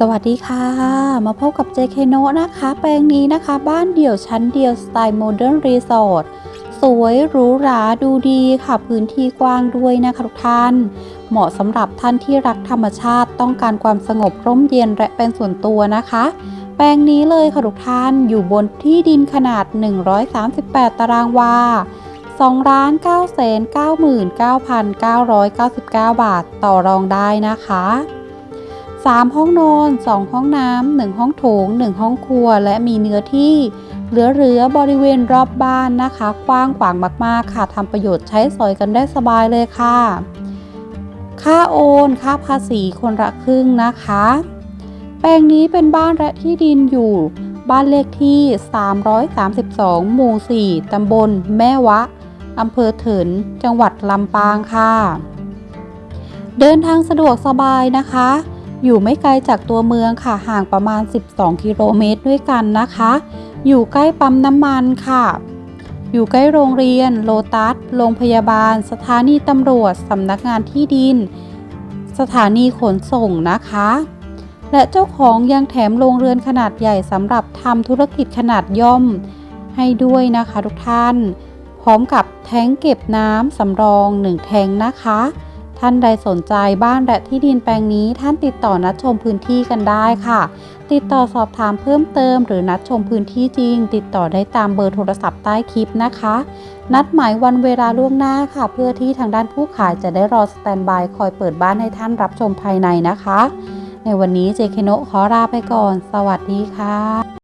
สวัสดีค่ะ มาพบกับ JK n o นะคะ แปลงนี้นะคะ บ้านเดี่ยวชั้นเดียว สไตล์โมเดิร์นรีสอร์ทสวยหรูหราดูดีค่ะ พื้นที่กว้างด้วยนะคะทุกท่าน เหมาะสำหรับท่านที่รักธรรมชาติต้องการความสงบร่มเย็นและเป็นส่วนตัวนะคะ แปลงนี้เลยค่ะทุกท่านอยู่บนที่ดินขนาด 138 ตารางวา2ล้าน9 9 9 9 9 9 บาท ต่อรองได้นะคะ 3 ห้องนอน 2 ห้องน้ำ 1 ห้องโถง 1 ห้องครัว และมีเนื้อที่เหลือๆบริเวณรอบบ้านนะคะ กว้างขวางมากๆ ค่ะทำประโยชน์ใช้สอยกันได้สบายเลยค่ะ ค่าโอน ค่าภาษีคนละครึ่งนะคะ แปลงนี้เป็นบ้านและที่ดินอยู่ บ้านเลขที่ 332 หมู่ 4 ตำบล แม่วะอำเภอเถิน จังหวัดลำปางค่ะ เดินทางสะดวกสบายนะคะ อยู่ไม่ไกลจากตัวเมืองค่ะห่างประมาณ 12 กิโลเมตรด้วยกันนะคะ อยู่ใกล้ปั๊มน้ำมันค่ะ อยู่ใกล้โรงเรียน โลตัส โรงพยาบาล สถานีตำรวจสำนักงานที่ดิน สถานีขนส่งนะคะ และเจ้าของยังแถมโรงเรือนขนาดใหญ่สำหรับทำธุรกิจขนาดย่อมให้ด้วยนะคะทุกท่าน พร้อมกับแท้งเก็บน้ำสำรองหนึ่งแทงนะคะ ท่านใดสนใจบ้านและที่ดินแปลงนี้ท่านติดต่อนัดชมพื้นที่กันได้ค่ะ ติดต่อสอบถามเพิ่มเติม หรือนัดชมพื้นที่จริง ติดต่อได้ตามเบอร์โทรศัพท์ใต้คลิปนะคะ นัดหมายวันเวลาล่วงหน้าค่ะ เพื่อที่ทางด้านผู้ขายจะได้รอสแตนบายคอยเปิดบ้านให้ท่านรับชมภายในนะคะ ในวันนี้เจเคโนะขอลาไปก่อน สวัสดีค่ะ